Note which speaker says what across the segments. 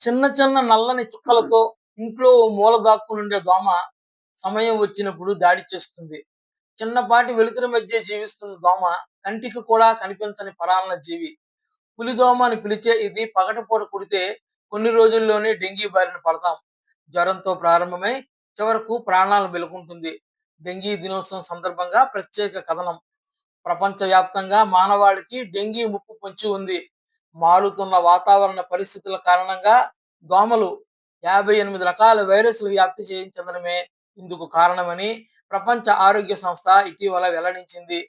Speaker 1: చిన్న చిన్న నల్లని చుక్కలతో ఇంట్లో మూల దాక్కుని ఉండే దోమ సమయం వచ్చినప్పుడు దాడి చేస్తుంది. చిన్నపాటి వెలుతురు మధ్య జీవిస్తున్న దోమ కంటికి కూడా కనిపించని పరాలన జీవి. పులిదోమ అని పిలిచే ఇది పగటిపూట కుడితే కొన్ని రోజుల్లోనే డెంగీ బారిన పడతాం. జ్వరంతో ప్రారంభమై చివరకు ప్రాణాలను వెలుకుంటుంది డెంగీ దినోత్సవం సందర్భంగా ప్రత్యేక కథనం. ప్రపంచవ్యాప్తంగా మానవాళికి డెంగీ ముప్పు పొంచి ఉంది. మారుతున్న వాతావరణ పరిస్థితుల కారణంగా దోమలు యాభై ఎనిమిది రకాల వైరస్లు వ్యాప్తి చేయించడమే ఇందుకు కారణమని ప్రపంచ ఆరోగ్య సంస్థ ఇటీవల వెల్లడించింది.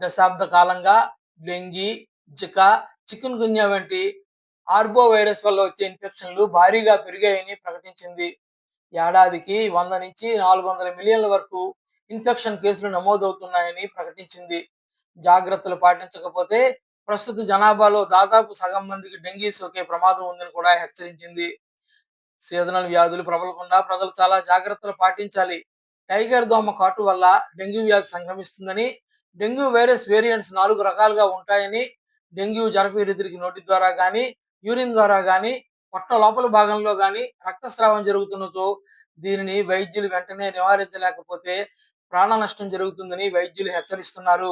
Speaker 1: దశాబ్ద కాలంగా డెంగీ జికా చికెన్ గున్యా వంటి ఆర్బో వైరస్ వల్ల వచ్చే ఇన్ఫెక్షన్లు భారీగా పెరిగాయని ప్రకటించింది. ఏడాదికి వంద నుంచి నాలుగు వందల మిలియన్ల వరకు ఇన్ఫెక్షన్ కేసులు నమోదవుతున్నాయని ప్రకటించింది. జాగ్రత్తలు పాటించకపోతే ప్రస్తుత జనాభాలో దాదాపు సగం మందికి డెంగీ సోకే ప్రమాదం ఉందని కూడా హెచ్చరించింది. సీజనల్ వ్యాధులు ప్రబలకుండా ప్రజలు చాలా జాగ్రత్తలు పాటించాలి. టైగర్ దోమ కాటు వల్ల డెంగ్యూ వ్యాధి సంక్రమిస్తుందని డెంగ్యూ వైరస్ వేరియంట్స్ నాలుగు రకాలుగా ఉంటాయని డెంగ్యూ జరపీరిద్రికి నోటి ద్వారా కానీ యూరిన్ ద్వారా కానీ పొట్ట లోపల భాగంలో కానీ రక్తస్రావం జరుగుతున్నతో దీనిని వైద్యులు వెంటనే నివారించలేకపోతే ప్రాణ నష్టం జరుగుతుందని వైద్యులు హెచ్చరిస్తున్నారు.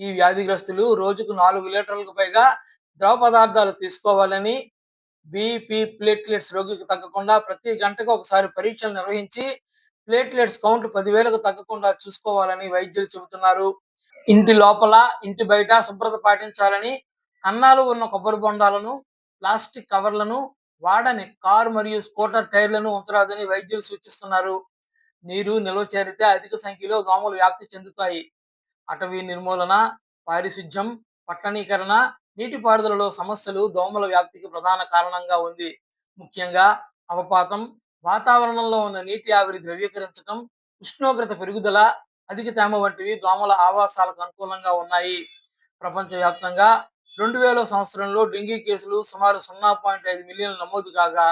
Speaker 1: ఈ వ్యాధిగ్రస్తులు రోజుకు నాలుగు లీటర్లకు పైగా ద్రవ పదార్థాలు తీసుకోవాలని బీపీ ప్లేట్లెట్స్ రోగికి తగ్గకుండా ప్రతి గంటకు ఒకసారి పరీక్షలు నిర్వహించి ప్లేట్లెట్స్ కౌంట్ పదివేలకు తగ్గకుండా చూసుకోవాలని వైద్యులు చెబుతున్నారు. ఇంటి లోపల ఇంటి బయట శుభ్రత పాటించాలని కన్నాలు ఉన్న కొబ్బరి బొండాలను ప్లాస్టిక్ కవర్లను వాడని కారు మరియు స్కూటర్ టైర్లను ఉంచరాదని వైద్యులు సూచిస్తున్నారు. నీరు నిల్వ చేరితే అధిక సంఖ్యలో దోమలు వ్యాప్తి చెందుతాయి. అటవీ నిర్మూలన పారిశుధ్యం పట్టణీకరణ నీటిపారుదలలో సమస్యలు దోమల వ్యాప్తికి ప్రధాన కారణంగా ఉంది. ముఖ్యంగా అవపాతం వాతావరణంలో ఉన్న నీటి ఆవిరి ద్రవీకరించడం ఉష్ణోగ్రత పెరుగుదల అధిక తేమ వంటివి దోమల ఆవాసాలకు అనుకూలంగా ఉన్నాయి. ప్రపంచవ్యాప్తంగా రెండు వేల సంవత్సరంలో డెంగీ కేసులు సుమారు సున్నా పాయింట్ ఐదు మిలియన్లు నమోదు కాగా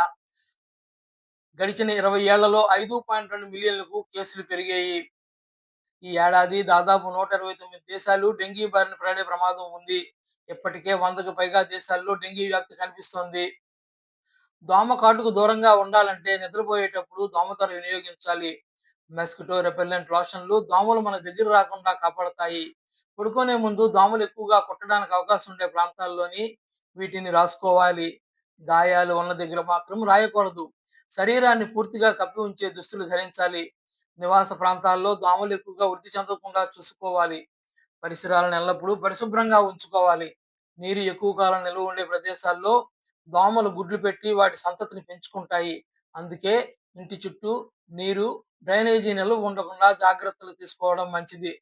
Speaker 1: గడిచిన ఇరవై ఏళ్ళలో ఐదు పాయింట్ రెండు మిలియన్లకు కేసులు పెరిగాయి. ఈ ఏడాది దాదాపు నూట ఇరవై తొమ్మిది దేశాలు డెంగీ బారిన పడే ప్రమాదం ఉంది. ఇప్పటికే వందకు పైగా దేశాల్లో డెంగీ వ్యాప్తి కనిపిస్తోంది. దోమ కాటుకు దూరంగా ఉండాలంటే నిద్రపోయేటప్పుడు దోమతెర వినియోగించాలి. మెస్కిటో రెపెల్లెంట్ లోషన్లు దోమలు మన దగ్గర రాకుండా కాపాడతాయి. పడుకునే ముందు దోమలు ఎక్కువగా కుట్టడానికి అవకాశం ఉండే ప్రాంతాల్లోని వీటిని రాసుకోవాలి. గాయాలు ఉన్న దగ్గర మాత్రం రాయకూడదు. శరీరాన్ని పూర్తిగా కప్పి ఉంచే దుస్తులు ధరించాలి. నివాస ప్రాంతాల్లో దోమలు ఎక్కువగా వృద్ధి చెందకుండా చూసుకోవాలి. పరిసరాలను ఎల్లప్పుడూ పరిశుభ్రంగా ఉంచుకోవాలి. నీరు ఎక్కువ కాలం నిల్వ ఉండే ప్రదేశాల్లో దోమలు గుడ్లు పెట్టి వాటి సంతతిని పెంచుకుంటాయి. అందుకే ఇంటి చుట్టూ నీరు డ్రైనేజీ నిల్వ ఉండకుండా జాగ్రత్తలు తీసుకోవడం మంచిది.